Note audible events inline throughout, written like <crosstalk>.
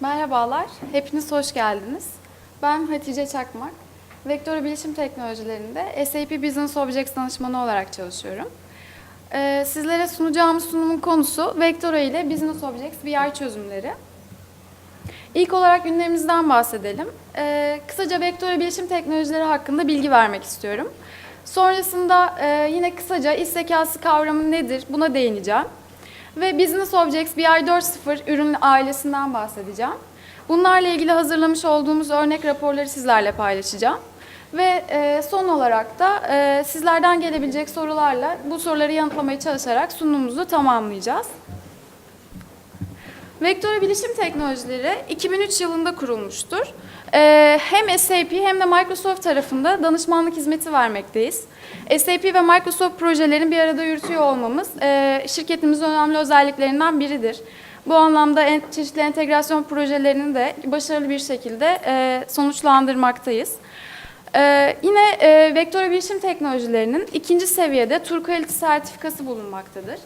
Merhabalar, hepiniz hoş geldiniz. Ben Hatice Çakmak. Vektör Bilişim Teknolojilerinde SAP Business Objects danışmanı olarak çalışıyorum. Ee, sizlere sunacağımız sunumun konusu Vectora ile Business Objects VR çözümleri. İlk olarak gündemimizden bahsedelim. Ee, kısaca Vectora Bilişim Teknolojileri hakkında bilgi vermek istiyorum. Sonrasında e, yine kısaca iş zekası kavramı nedir buna değineceğim. Ve Business Objects VR 4.0 ürün ailesinden bahsedeceğim. Bunlarla ilgili hazırlamış olduğumuz örnek raporları sizlerle paylaşacağım. Ve e, son olarak da e, sizlerden gelebilecek sorularla bu soruları yanıtlamaya çalışarak sunumumuzu tamamlayacağız. Vektör Bilişim Teknolojileri 2003 yılında kurulmuştur. Ee, hem SAP hem de Microsoft tarafında danışmanlık hizmeti vermekteyiz. SAP ve Microsoft projelerini bir arada yürütüyor olmamız e, şirketimizin önemli özelliklerinden biridir. Bu anlamda çeşitli entegrasyon projelerini de başarılı bir şekilde e, sonuçlandırmaktayız. Ee, yine e, Vektör Bilişim Teknolojilerinin ikinci seviyede Tur Kalite sertifikası bulunmaktadır.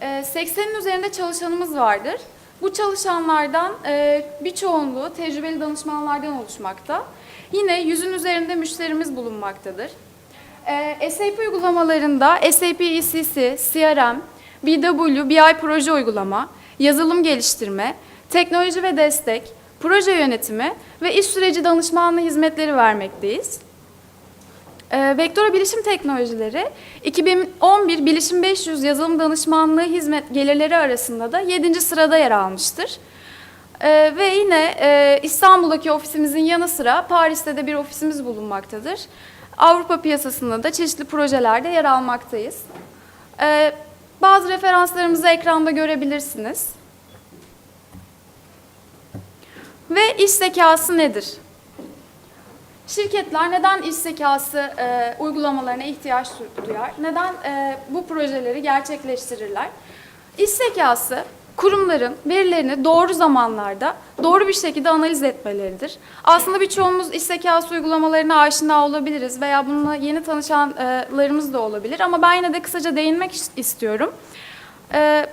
Ee, 80'in üzerinde çalışanımız vardır. Bu çalışanlardan e, bir çoğunluğu tecrübeli danışmanlardan oluşmakta. Yine yüzün üzerinde müşterimiz bulunmaktadır. Ee, SAP uygulamalarında SAP ECC, CRM, BW, BI proje uygulama, yazılım geliştirme, teknoloji ve destek, proje yönetimi ve iş süreci danışmanlığı hizmetleri vermekteyiz. Ee, Vektör Bilişim Teknolojileri 2011 Bilişim 500 yazılım danışmanlığı hizmet gelirleri arasında da 7. sırada yer almıştır. Ee, ve yine e, İstanbul'daki ofisimizin yanı sıra Paris'te de bir ofisimiz bulunmaktadır. Avrupa piyasasında da çeşitli projelerde yer almaktayız. Ee, bazı referanslarımızı ekranda görebilirsiniz. Ve iş zekası nedir? Şirketler neden iş zekası e, uygulamalarına ihtiyaç duyar? Neden e, bu projeleri gerçekleştirirler? İş zekası kurumların verilerini doğru zamanlarda doğru bir şekilde analiz etmeleridir. Aslında birçoğumuz iş zekası uygulamalarına aşina olabiliriz veya bununla yeni tanışanlarımız da olabilir ama ben yine de kısaca değinmek istiyorum. E,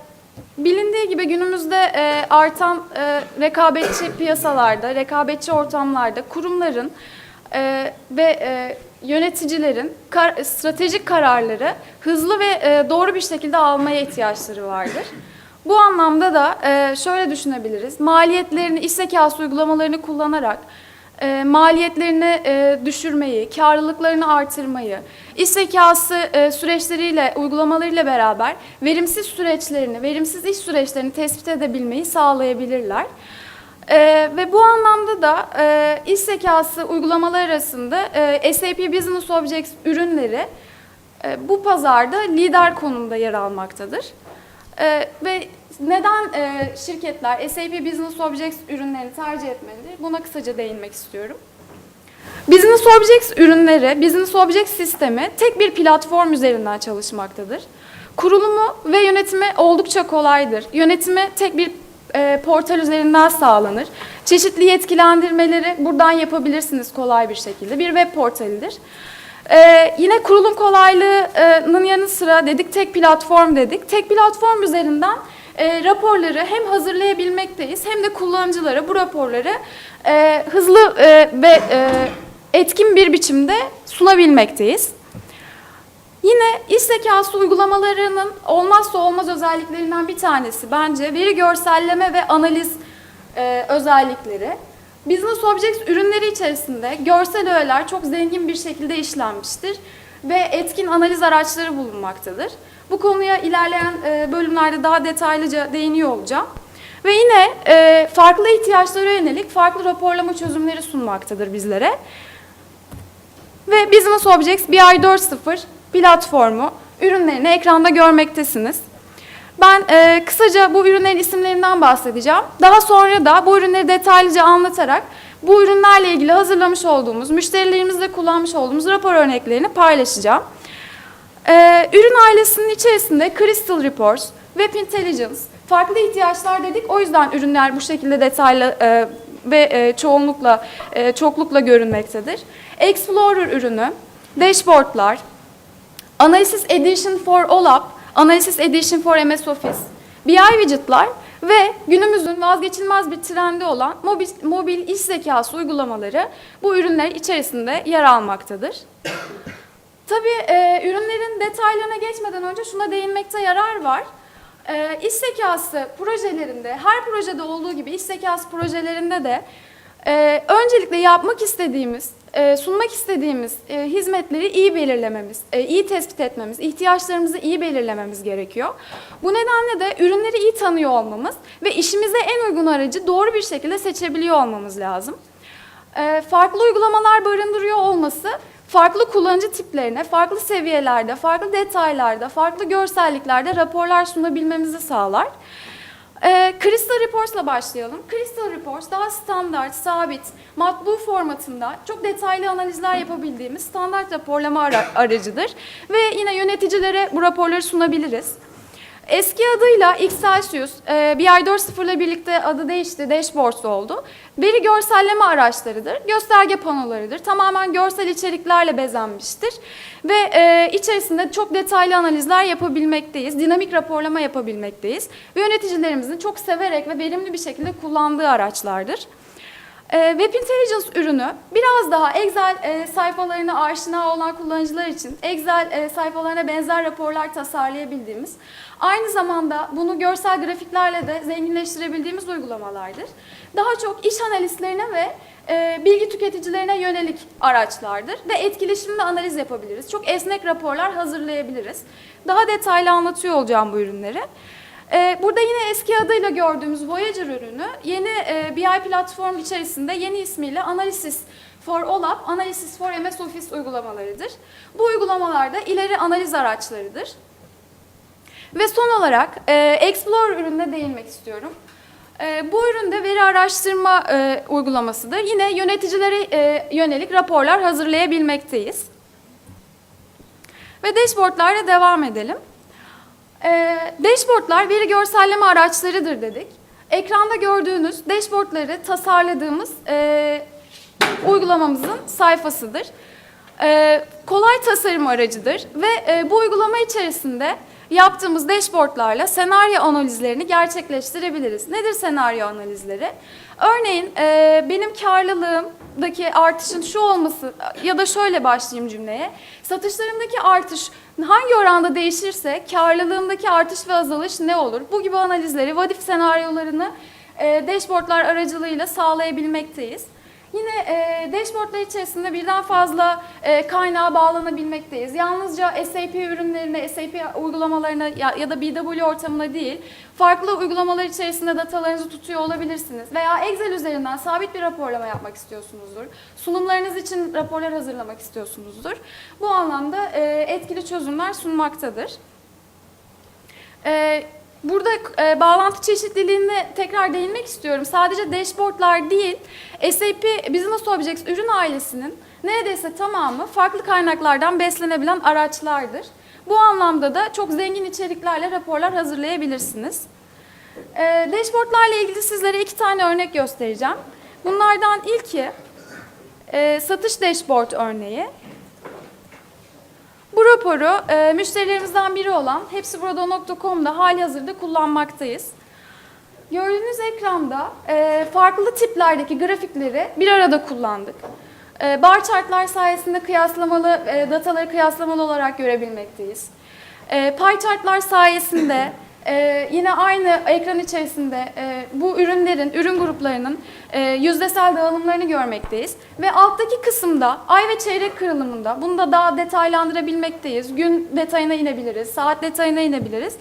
Bilindiği gibi günümüzde e, artan e, rekabetçi piyasalarda, rekabetçi ortamlarda kurumların e, ve e, yöneticilerin kar, stratejik kararları hızlı ve e, doğru bir şekilde almaya ihtiyaçları vardır. Bu anlamda da e, şöyle düşünebiliriz. Maliyetlerini, iş zekası uygulamalarını kullanarak e, maliyetlerini e, düşürmeyi, karlılıklarını artırmayı, iş zekası e, süreçleriyle, uygulamalarıyla beraber verimsiz süreçlerini, verimsiz iş süreçlerini tespit edebilmeyi sağlayabilirler. E, ve bu anlamda da e, iş zekası uygulamalar arasında e, SAP Business Objects ürünleri e, bu pazarda lider konumda yer almaktadır. E, ve neden e, şirketler SAP Business Objects ürünlerini tercih etmelidir? Buna kısaca değinmek istiyorum. Business Objects ürünleri, Business Objects sistemi tek bir platform üzerinden çalışmaktadır. Kurulumu ve yönetimi oldukça kolaydır. Yönetimi tek bir e, portal üzerinden sağlanır. Çeşitli yetkilendirmeleri buradan yapabilirsiniz kolay bir şekilde. Bir web portalidir. Ee, yine kurulum kolaylığının yanı sıra dedik tek platform dedik. Tek platform üzerinden e, raporları hem hazırlayabilmekteyiz hem de kullanıcılara bu raporları e, hızlı e, ve e, etkin bir biçimde sunabilmekteyiz. Yine iş zekası uygulamalarının olmazsa olmaz özelliklerinden bir tanesi bence veri görselleme ve analiz e, özellikleri. Business Objects ürünleri içerisinde görsel öğeler çok zengin bir şekilde işlenmiştir ve etkin analiz araçları bulunmaktadır. Bu konuya ilerleyen e, bölümlerde daha detaylıca değiniyor olacağım. Ve yine e, farklı ihtiyaçlara yönelik farklı raporlama çözümleri sunmaktadır bizlere. Ve Business Objects BI 4.0 platformu ürünlerini ekranda görmektesiniz. Ben e, kısaca bu ürünlerin isimlerinden bahsedeceğim. Daha sonra da bu ürünleri detaylıca anlatarak bu ürünlerle ilgili hazırlamış olduğumuz, müşterilerimizle kullanmış olduğumuz rapor örneklerini paylaşacağım. E, ürün ailesinin içerisinde Crystal Reports, Web Intelligence, farklı ihtiyaçlar dedik. O yüzden ürünler bu şekilde detaylı e, ve e, çoğunlukla, e, çoklukla görünmektedir. Explorer ürünü, dashboardlar, Analysis Edition for OLAP, Analysis Edition for MS Office, BI widget'lar Ve günümüzün vazgeçilmez bir trendi olan mobil, mobil iş zekası uygulamaları bu ürünler içerisinde yer almaktadır. Tabii e, ürünlerin detaylarına geçmeden önce şuna değinmekte yarar var. E, iş zekası projelerinde, her projede olduğu gibi iş zekası projelerinde de e, öncelikle yapmak istediğimiz, e, sunmak istediğimiz e, hizmetleri iyi belirlememiz, e, iyi tespit etmemiz, ihtiyaçlarımızı iyi belirlememiz gerekiyor. Bu nedenle de ürünleri iyi tanıyor olmamız ve işimize en uygun aracı doğru bir şekilde seçebiliyor olmamız lazım. E, farklı uygulamalar barındırıyor olması farklı kullanıcı tiplerine, farklı seviyelerde, farklı detaylarda, farklı görselliklerde raporlar sunabilmemizi sağlar. Ee, Crystal Reports'la başlayalım. Crystal Reports daha standart, sabit, matbu formatında çok detaylı analizler yapabildiğimiz standart raporlama ara- aracıdır. Ve yine yöneticilere bu raporları sunabiliriz. Eski adıyla Xcelsius, e, BI 4.0 ile birlikte adı değişti, Dashboards oldu. Veri görselleme araçlarıdır, gösterge panolarıdır. Tamamen görsel içeriklerle bezenmiştir. Ve e, içerisinde çok detaylı analizler yapabilmekteyiz, dinamik raporlama yapabilmekteyiz. Ve yöneticilerimizin çok severek ve verimli bir şekilde kullandığı araçlardır. Ee, Web Intelligence ürünü biraz daha Excel e, sayfalarına aşina olan kullanıcılar için Excel e, sayfalarına benzer raporlar tasarlayabildiğimiz, aynı zamanda bunu görsel grafiklerle de zenginleştirebildiğimiz uygulamalardır. Daha çok iş analistlerine ve e, bilgi tüketicilerine yönelik araçlardır ve etkileşimli analiz yapabiliriz. Çok esnek raporlar hazırlayabiliriz. Daha detaylı anlatıyor olacağım bu ürünleri. Ee, Burada yine eski adıyla gördüğümüz Voyager ürünü yeni e, BI platform içerisinde yeni ismiyle Analysis for OLAP, Analysis for MS Office uygulamalarıdır. Bu uygulamalarda ileri analiz araçlarıdır. Ve son olarak e, Explorer ürününe değinmek istiyorum. E, bu üründe veri araştırma uygulamasıdır. Yine yöneticilere yönelik raporlar hazırlayabilmekteyiz. Ve dashboardlarla devam edelim. E, dashboardlar veri görselleme araçlarıdır dedik. Ekranda gördüğünüz dashboardları tasarladığımız e, uygulamamızın sayfasıdır. E, kolay tasarım aracıdır ve e, bu uygulama içerisinde yaptığımız dashboardlarla senaryo analizlerini gerçekleştirebiliriz. Nedir senaryo analizleri? Örneğin e, benim karlılığımdaki artışın şu olması ya da şöyle başlayayım cümleye. Satışlarımdaki artış hangi oranda değişirse karlılığımdaki artış ve azalış ne olur? Bu gibi analizleri, vadif senaryolarını e, dashboardlar aracılığıyla sağlayabilmekteyiz. Yine e, dashboardlar içerisinde birden fazla e, kaynağa bağlanabilmekteyiz. Yalnızca SAP ürünlerine, SAP uygulamalarına ya, ya da BW ortamına değil, farklı uygulamalar içerisinde datalarınızı tutuyor olabilirsiniz. Veya Excel üzerinden sabit bir raporlama yapmak istiyorsunuzdur. Sunumlarınız için raporlar hazırlamak istiyorsunuzdur. Bu anlamda e, etkili çözümler sunmaktadır. E, Burada e, bağlantı çeşitliliğine tekrar değinmek istiyorum. Sadece dashboardlar değil, SAP Business Objects ürün ailesinin neredeyse tamamı farklı kaynaklardan beslenebilen araçlardır. Bu anlamda da çok zengin içeriklerle raporlar hazırlayabilirsiniz. E, dashboardlarla ilgili sizlere iki tane örnek göstereceğim. Bunlardan ilki e, satış dashboard örneği. Bu raporu e, müşterilerimizden biri olan hepsiburada.com'da hali hazırda kullanmaktayız. Gördüğünüz ekranda e, farklı tiplerdeki grafikleri bir arada kullandık. E, bar chartlar sayesinde kıyaslamalı e, dataları kıyaslamalı olarak görebilmekteyiz. E, pie chartlar sayesinde <clears throat> e, yine aynı ekran içerisinde e, bu ürünlerin, ürün gruplarının e, yüzdesel dağılımlarını görmekteyiz. Ve alttaki kısımda ay ve çeyrek kırılımında bunu da daha detaylandırabilmekteyiz. Gün detayına inebiliriz, saat detayına inebiliriz.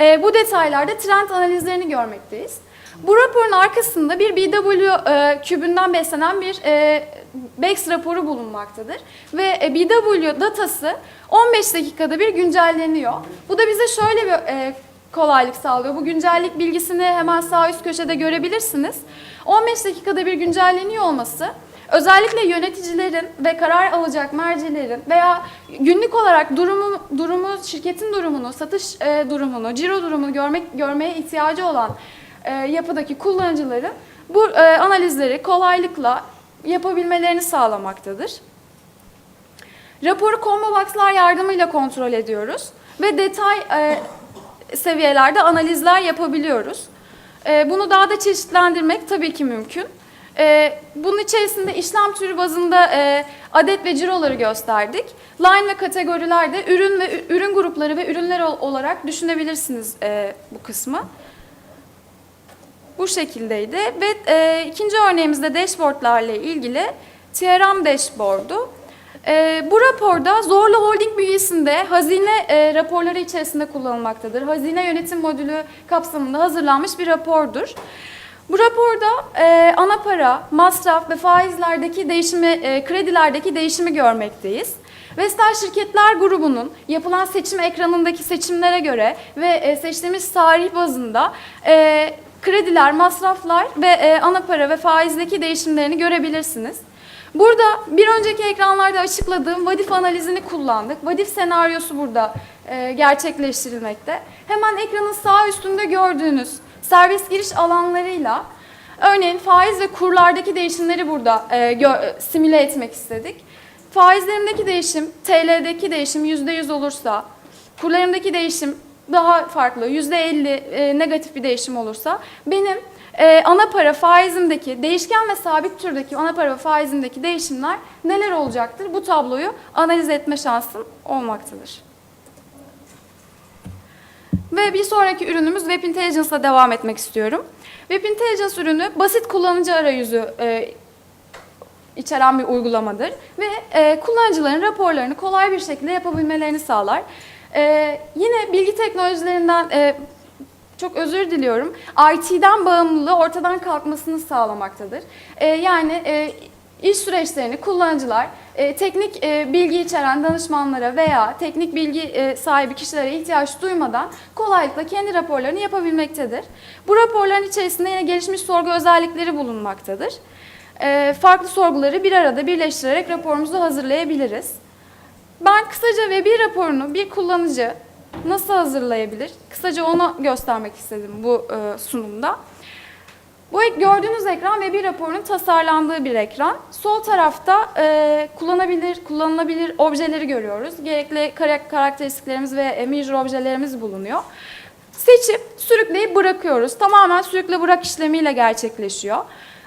E, bu detaylarda trend analizlerini görmekteyiz. Bu raporun arkasında bir BW e, kübünden beslenen bir e, BEX raporu bulunmaktadır. Ve e, BW datası 15 dakikada bir güncelleniyor. Bu da bize şöyle bir e, kolaylık sağlıyor. Bu güncellik bilgisini hemen sağ üst köşede görebilirsiniz. 15 dakikada bir güncelleniyor olması özellikle yöneticilerin ve karar alacak mercilerin veya günlük olarak durumu, durumu şirketin durumunu, satış e, durumunu, ciro durumunu görmek görmeye ihtiyacı olan e, yapıdaki kullanıcıların bu e, analizleri kolaylıkla yapabilmelerini sağlamaktadır. Raporu combo box'lar yardımıyla kontrol ediyoruz ve detay e, seviyelerde analizler yapabiliyoruz. E, bunu daha da çeşitlendirmek tabii ki mümkün. E, bunun içerisinde işlem türü bazında e, adet ve ciroları gösterdik. Line ve kategorilerde ürün ve ürün grupları ve ürünler ol- olarak düşünebilirsiniz e, bu kısmı. Bu şekildeydi ve e, ikinci örneğimizde dashboardlarla ilgili TRM dashboard'u. E, bu raporda Zorlu Holding bünyesinde hazine e, raporları içerisinde kullanılmaktadır. Hazine yönetim modülü kapsamında hazırlanmış bir rapordur. Bu raporda e, ana para, masraf ve faizlerdeki değişimi, e, kredilerdeki değişimi görmekteyiz. Vestel Şirketler grubunun yapılan seçim ekranındaki seçimlere göre ve e, seçtiğimiz tarih bazında e, krediler, masraflar ve e, ana para ve faizdeki değişimlerini görebilirsiniz. Burada bir önceki ekranlarda açıkladığım vadif analizini kullandık. Vadif senaryosu burada e, gerçekleştirilmekte. Hemen ekranın sağ üstünde gördüğünüz serbest giriş alanlarıyla örneğin faiz ve kurlardaki değişimleri burada e, gö- simüle etmek istedik. Faizlerimdeki değişim, TL'deki değişim %100 olursa, kurlarımdaki değişim daha farklı, %50 e, negatif bir değişim olursa benim e, ana para faizimdeki, değişken ve sabit türdeki ana para ve faizimdeki değişimler neler olacaktır? Bu tabloyu analiz etme şansım olmaktadır. Ve bir sonraki ürünümüz Web Intelligence'la devam etmek istiyorum. Web Intelligence ürünü basit kullanıcı arayüzü e, içeren bir uygulamadır ve e, kullanıcıların raporlarını kolay bir şekilde yapabilmelerini sağlar. E, yine bilgi teknolojilerinden e, çok özür diliyorum. IT'den bağımlılığı ortadan kalkmasını sağlamaktadır. E, yani e, iş süreçlerini kullanıcılar e, teknik e, bilgi içeren danışmanlara veya teknik bilgi e, sahibi kişilere ihtiyaç duymadan kolaylıkla kendi raporlarını yapabilmektedir. Bu raporların içerisinde yine gelişmiş sorgu özellikleri bulunmaktadır. E, farklı sorguları bir arada birleştirerek raporumuzu hazırlayabiliriz. Ben kısaca Web raporunu bir kullanıcı nasıl hazırlayabilir? Kısaca onu göstermek istedim bu e, sunumda. Bu gördüğünüz ekran Web raporunun tasarlandığı bir ekran. Sol tarafta e, kullanabilir, kullanılabilir objeleri görüyoruz. Gerekli kara- karakteristiklerimiz ve e, major objelerimiz bulunuyor. Seçip sürükleyip bırakıyoruz. Tamamen sürükle bırak işlemiyle gerçekleşiyor.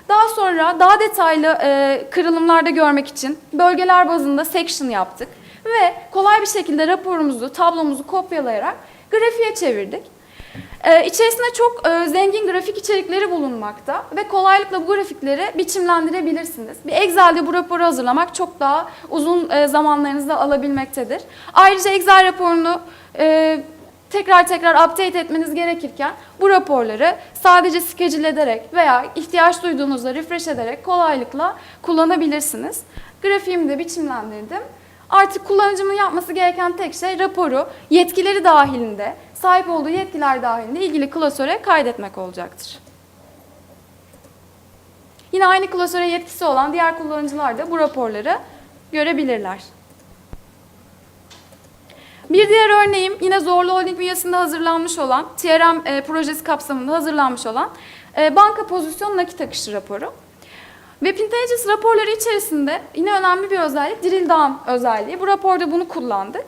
Daha sonra daha detaylı e, kırılımlarda görmek için bölgeler bazında section yaptık ve kolay bir şekilde raporumuzu, tablomuzu kopyalayarak grafiğe çevirdik. Ee, içerisinde çok e, zengin grafik içerikleri bulunmakta ve kolaylıkla bu grafikleri biçimlendirebilirsiniz. Bir Excel'de bu raporu hazırlamak çok daha uzun e, zamanlarınızı alabilmektedir. Ayrıca Excel raporunu e, tekrar tekrar update etmeniz gerekirken bu raporları sadece schedule ederek veya ihtiyaç duyduğunuzda refresh ederek kolaylıkla kullanabilirsiniz. Grafiğimi de biçimlendirdim. Artık kullanıcımın yapması gereken tek şey raporu yetkileri dahilinde, sahip olduğu yetkiler dahilinde ilgili klasöre kaydetmek olacaktır. Yine aynı klasöre yetkisi olan diğer kullanıcılar da bu raporları görebilirler. Bir diğer örneğim yine Zorlu Holding bünyesinde hazırlanmış olan, TRM e, projesi kapsamında hazırlanmış olan e, banka pozisyon nakit akışı raporu. Web Intelligence raporları içerisinde yine önemli bir özellik drill down özelliği. Bu raporda bunu kullandık.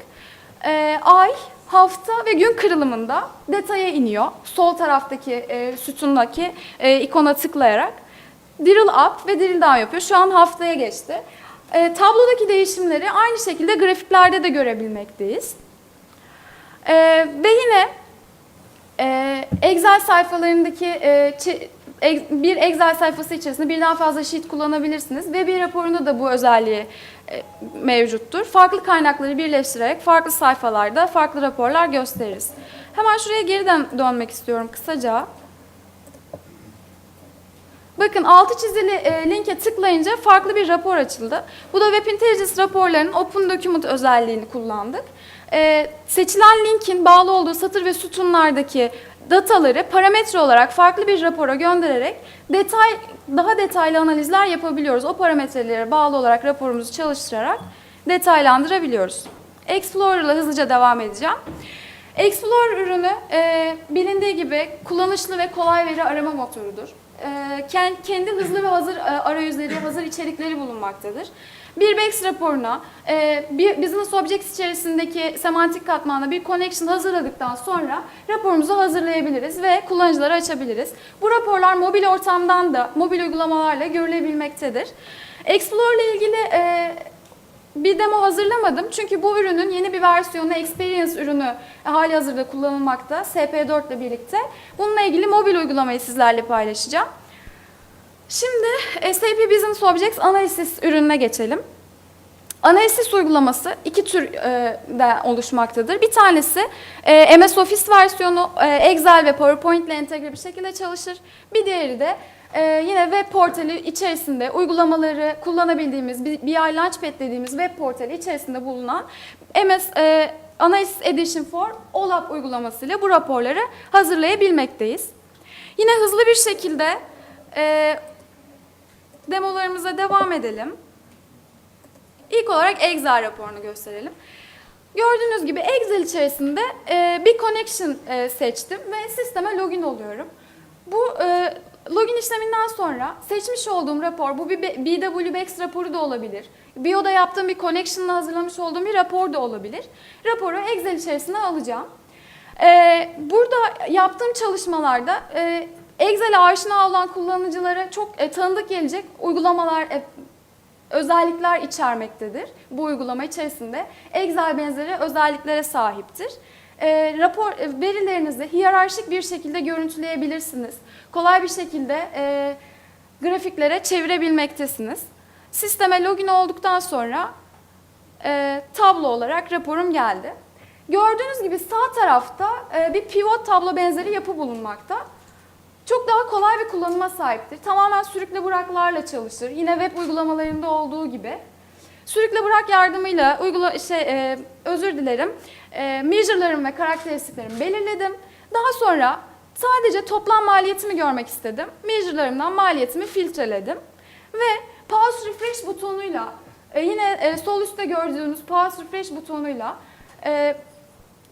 Ee, ay, hafta ve gün kırılımında detaya iniyor. Sol taraftaki e, sütundaki e, ikona tıklayarak drill up ve drill down yapıyor. Şu an haftaya geçti. E, tablodaki değişimleri aynı şekilde grafiklerde de görebilmekteyiz. E, ve yine ee, Excel sayfalarındaki e, bir Excel sayfası içerisinde birden fazla sheet kullanabilirsiniz ve bir raporunda da bu özelliği e, mevcuttur. Farklı kaynakları birleştirerek farklı sayfalarda farklı raporlar gösteririz. Hemen şuraya geri dön- dönmek istiyorum kısaca. Bakın altı çizili e, linke tıklayınca farklı bir rapor açıldı. Bu da Web Intelligence raporlarının Open Document özelliğini kullandık. E, seçilen linkin bağlı olduğu satır ve sütunlardaki dataları parametre olarak farklı bir rapora göndererek detay daha detaylı analizler yapabiliyoruz. O parametrelere bağlı olarak raporumuzu çalıştırarak detaylandırabiliyoruz. Explorer ile hızlıca devam edeceğim. Explorer ürünü e, bilindiği gibi kullanışlı ve kolay veri arama motorudur. E, ken- kendi hızlı ve hazır e, arayüzleri, hazır içerikleri bulunmaktadır. Bir BEX raporuna e, bir Business Objects içerisindeki semantik katmanda bir connection hazırladıktan sonra raporumuzu hazırlayabiliriz ve kullanıcılara açabiliriz. Bu raporlar mobil ortamdan da mobil uygulamalarla görülebilmektedir. Explore ile ilgili bir demo hazırlamadım çünkü bu ürünün yeni bir versiyonu Experience ürünü hali hazırda kullanılmakta SP4 ile birlikte. Bununla ilgili mobil uygulamayı sizlerle paylaşacağım. Şimdi SAP Business Objects Analysis ürününe geçelim. Analysis uygulaması iki türden oluşmaktadır. Bir tanesi e, MS Office versiyonu e, Excel ve PowerPoint ile entegre bir şekilde çalışır. Bir diğeri de e, yine web portali içerisinde uygulamaları kullanabildiğimiz bir BI Launchpad dediğimiz web portali içerisinde bulunan MS e, Analysis Edition for OLAP uygulamasıyla bu raporları hazırlayabilmekteyiz. Yine hızlı bir şekilde e, demolarımıza devam edelim. İlk olarak Excel raporunu gösterelim. Gördüğünüz gibi Excel içerisinde e, bir connection e, seçtim ve sisteme login oluyorum. Bu e, login işleminden sonra seçmiş olduğum rapor, bu bir B- BWBX raporu da olabilir. BIO'da yaptığım bir connection'la hazırlamış olduğum bir rapor da olabilir. Raporu Excel içerisine alacağım. E, burada yaptığım çalışmalarda e, Excel'e aşina olan kullanıcılara çok e, tanıdık gelecek uygulamalar, e, özellikler içermektedir. Bu uygulama içerisinde Excel benzeri özelliklere sahiptir. E, rapor e, verilerinizi hiyerarşik bir şekilde görüntüleyebilirsiniz. Kolay bir şekilde e, grafiklere çevirebilmektesiniz. Sisteme login olduktan sonra e, tablo olarak raporum geldi. Gördüğünüz gibi sağ tarafta e, bir pivot tablo benzeri yapı bulunmakta. Çok daha kolay bir kullanıma sahiptir. Tamamen sürükle bıraklarla çalışır. Yine web uygulamalarında olduğu gibi. Sürükle bırak yardımıyla uygula şey e, özür dilerim. E, measure'larımı ve karakteristiklerimi belirledim. Daha sonra sadece toplam maliyetimi görmek istedim. Measure'larımdan maliyetimi filtreledim ve pause refresh butonuyla e, yine e, sol üstte gördüğünüz pause refresh butonuyla e,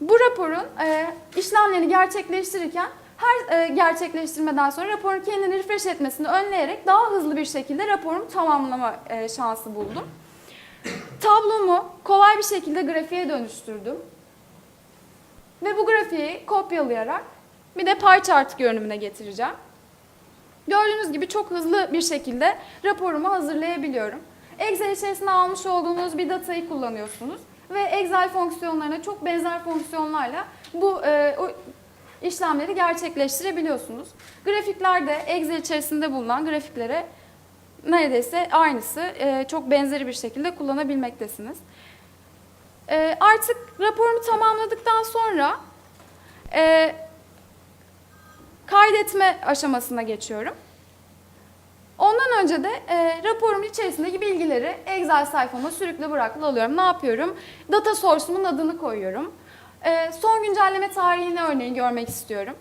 bu raporun e, işlemlerini gerçekleştirirken her e, gerçekleştirmeden sonra raporun kendini refresh etmesini önleyerek daha hızlı bir şekilde raporumu tamamlama e, şansı buldum. Tablomu kolay bir şekilde grafiğe dönüştürdüm. Ve bu grafiği kopyalayarak bir de pie chart görünümüne getireceğim. Gördüğünüz gibi çok hızlı bir şekilde raporumu hazırlayabiliyorum. Excel içerisinde almış olduğunuz bir datayı kullanıyorsunuz ve Excel fonksiyonlarına çok benzer fonksiyonlarla bu e, o işlemleri gerçekleştirebiliyorsunuz. Grafikler de Excel içerisinde bulunan grafiklere neredeyse aynısı, e, çok benzeri bir şekilde kullanabilmektesiniz. E, artık raporumu tamamladıktan sonra e, kaydetme aşamasına geçiyorum. Ondan önce de e, raporumun içerisindeki bilgileri Excel sayfama sürükle bırakla alıyorum. Ne yapıyorum? Data source'umun adını koyuyorum. E, son güncelleme tarihini örneğin görmek istiyorum.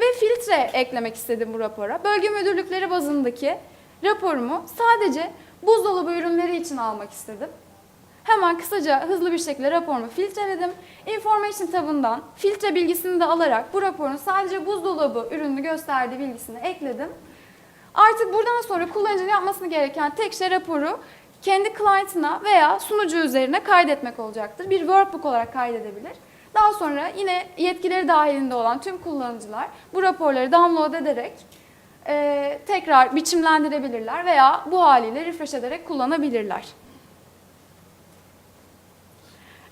Ve filtre eklemek istedim bu rapora. Bölge müdürlükleri bazındaki raporumu sadece buzdolabı ürünleri için almak istedim. Hemen kısaca hızlı bir şekilde raporumu filtreledim. Information tabından filtre bilgisini de alarak bu raporun sadece buzdolabı ürününü gösterdiği bilgisini ekledim. Artık buradan sonra kullanıcının yapmasını gereken tek şey raporu kendi client'ına veya sunucu üzerine kaydetmek olacaktır. Bir workbook olarak kaydedebilir. Daha sonra yine yetkileri dahilinde olan tüm kullanıcılar bu raporları download ederek e, tekrar biçimlendirebilirler veya bu haliyle refresh ederek kullanabilirler.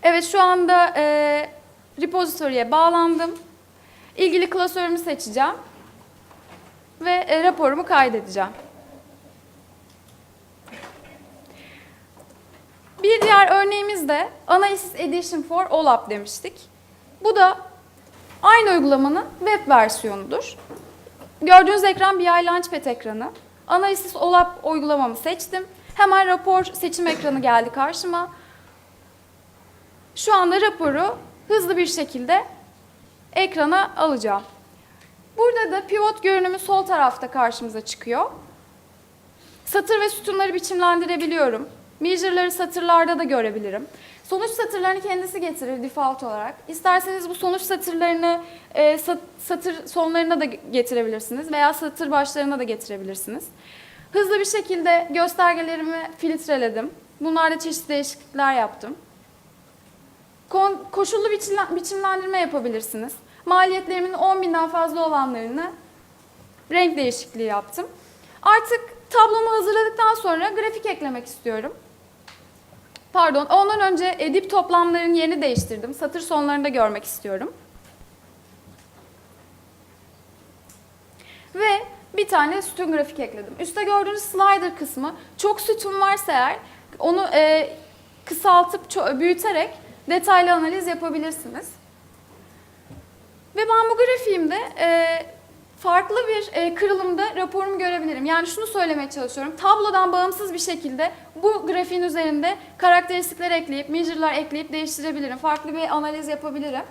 Evet şu anda e, repository'e bağlandım. İlgili klasörümü seçeceğim ve e, raporumu kaydedeceğim. Bir diğer örneğimiz de Analysis Edition for OLAP demiştik. Bu da aynı uygulamanın web versiyonudur. Gördüğünüz ekran BI Launchpad ekranı. Analysis OLAP uygulamamı seçtim. Hemen rapor seçim ekranı geldi karşıma. Şu anda raporu hızlı bir şekilde ekrana alacağım. Burada da pivot görünümü sol tarafta karşımıza çıkıyor. Satır ve sütunları biçimlendirebiliyorum. Measure'ları satırlarda da görebilirim. Sonuç satırlarını kendisi getirir default olarak. İsterseniz bu sonuç satırlarını e, sat- satır sonlarına da getirebilirsiniz veya satır başlarına da getirebilirsiniz. Hızlı bir şekilde göstergelerimi filtreledim. Bunlarda çeşitli değişiklikler yaptım. Kon- koşullu biçimlen- biçimlendirme yapabilirsiniz. Maliyetlerimin 10 binden fazla olanlarını renk değişikliği yaptım. Artık tablomu hazırladıktan sonra grafik eklemek istiyorum. Pardon, ondan önce e, dip toplamların yerini değiştirdim. Satır sonlarını da görmek istiyorum. Ve bir tane sütun grafik ekledim. Üstte gördüğünüz slider kısmı çok sütun varsa eğer onu e, kısaltıp büyüterek detaylı analiz yapabilirsiniz. Ve ben bu grafiğimde e, farklı bir e, kırılımda raporumu görebilirim. Yani şunu söylemeye çalışıyorum. Tablodan bağımsız bir şekilde bu grafiğin üzerinde karakteristikler ekleyip, measure'lar ekleyip değiştirebilirim. Farklı bir analiz yapabilirim.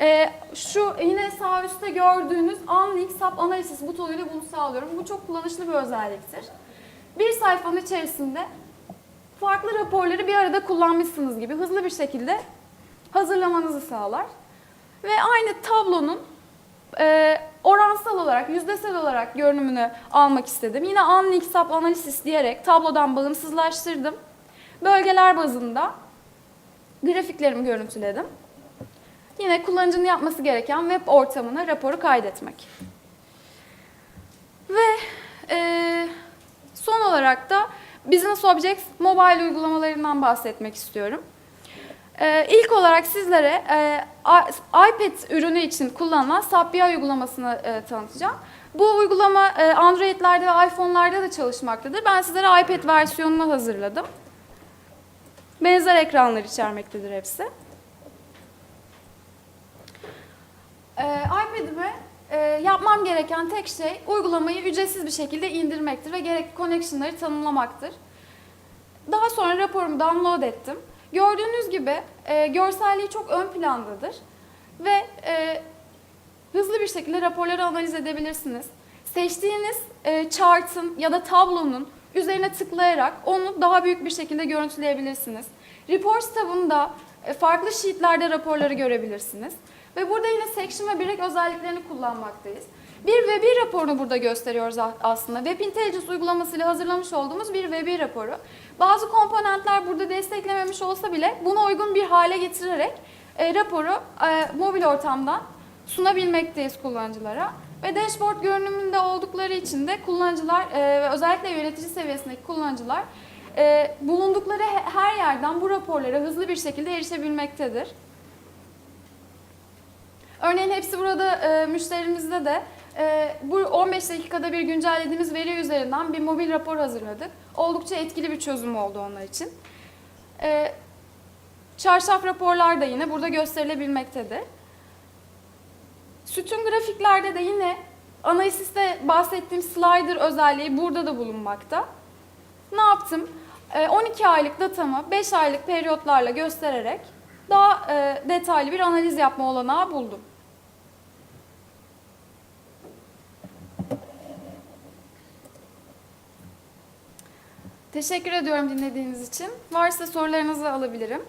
E, şu yine sağ üstte gördüğünüz Unlink Sub Analysis butonuyla bunu sağlıyorum. Bu çok kullanışlı bir özelliktir. Bir sayfanın içerisinde farklı raporları bir arada kullanmışsınız gibi hızlı bir şekilde hazırlamanızı sağlar. Ve aynı tablonun e, oransal olarak, yüzdesel olarak görünümünü almak istedim. Yine Unlink Sub Analysis diyerek tablodan bağımsızlaştırdım. Bölgeler bazında grafiklerimi görüntüledim. Yine kullanıcının yapması gereken web ortamına raporu kaydetmek. Ve e, son olarak da Business Objects mobile uygulamalarından bahsetmek istiyorum. Ee, ilk olarak sizlere e, iPad ürünü için kullanılan SAP uygulamasını e, tanıtacağım. Bu uygulama e, Android'lerde ve iPhone'larda da çalışmaktadır. Ben sizlere iPad versiyonunu hazırladım. Benzer ekranlar içermektedir hepsi. Ee, iPad'ime e, yapmam gereken tek şey uygulamayı ücretsiz bir şekilde indirmektir ve gerekli connection'ları tanımlamaktır. Daha sonra raporumu download ettim. Gördüğünüz gibi e, görselliği çok ön plandadır ve e, hızlı bir şekilde raporları analiz edebilirsiniz. Seçtiğiniz e, chart'ın ya da tablonun üzerine tıklayarak onu daha büyük bir şekilde görüntüleyebilirsiniz. Reports tabında e, farklı sheetlerde raporları görebilirsiniz. Ve burada yine section ve break özelliklerini kullanmaktayız. Bir Web'i raporunu burada gösteriyoruz aslında. Web Intelligence uygulamasıyla hazırlamış olduğumuz bir Web'i raporu. Bazı komponentler burada desteklememiş olsa bile buna uygun bir hale getirerek e, raporu e, mobil ortamdan sunabilmekteyiz kullanıcılara. Ve dashboard görünümünde oldukları için de kullanıcılar e, ve özellikle yönetici seviyesindeki kullanıcılar e, bulundukları he- her yerden bu raporlara hızlı bir şekilde erişebilmektedir. Örneğin hepsi burada e, müşterimizde de bu 15 dakikada bir güncellediğimiz veri üzerinden bir mobil rapor hazırladık. Oldukça etkili bir çözüm oldu onlar için. E, çarşaf raporlar da yine burada gösterilebilmektedir. Sütun grafiklerde de yine analisiste bahsettiğim slider özelliği burada da bulunmakta. Ne yaptım? E, 12 aylık datamı 5 aylık periyotlarla göstererek daha e, detaylı bir analiz yapma olanağı buldum. Teşekkür ediyorum dinlediğiniz için. Varsa sorularınızı alabilirim.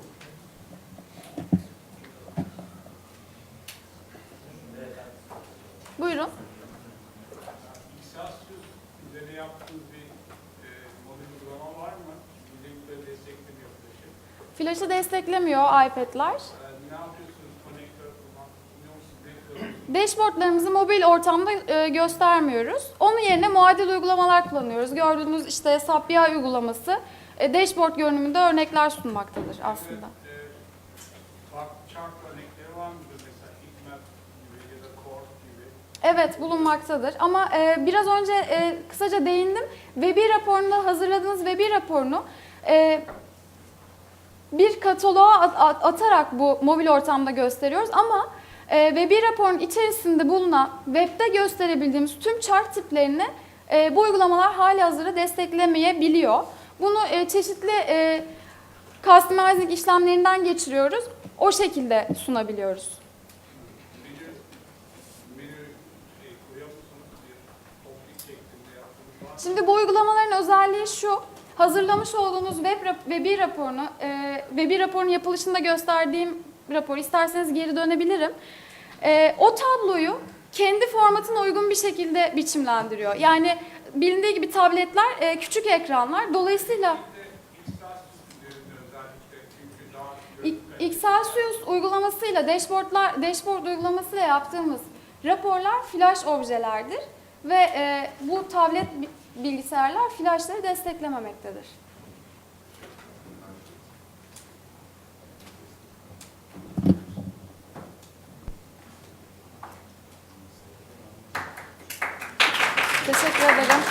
Buyurun. İhsassız üzerine yaptığınız bir e, model uygulama var mı? Linkleri desteklemiyor. Flash'ı desteklemiyor iPad'ler. Dashboardlarımızı mobil ortamda e, göstermiyoruz. Onun yerine muadil uygulamalar kullanıyoruz. Gördüğünüz işte SAP BI uygulaması e, dashboard görünümünde örnekler sunmaktadır aslında. E, farklı chart örnekleri var mıdır? Mesela heatmap gibi ya da core gibi. Evet bulunmaktadır ama e, biraz önce e, kısaca değindim. Webi raporunu hazırladığınız Webi raporunu e, bir kataloğa at- at- atarak bu mobil ortamda gösteriyoruz ama e, Webi raporun içerisinde bulunan webde gösterebildiğimiz tüm chart tiplerini e, bu uygulamalar hali hazırda desteklemeyebiliyor. Bunu e, çeşitli e, customizing işlemlerinden geçiriyoruz. O şekilde sunabiliyoruz. Bir? Şimdi bu uygulamaların özelliği şu. hazırlamış olduğunuz web, Webi raporunu, e, Webi raporun yapılışında gösterdiğim rapor, isterseniz geri dönebilirim. E, o tabloyu kendi formatına uygun bir şekilde biçimlendiriyor. Yani bilindiği gibi tabletler e, küçük ekranlar. Dolayısıyla Bir Excelsius uygulamasıyla, dashboardlar, dashboard uygulamasıyla yaptığımız raporlar flash objelerdir ve e, bu tablet bi- bilgisayarlar flashları desteklememektedir. Teşekkür ederim.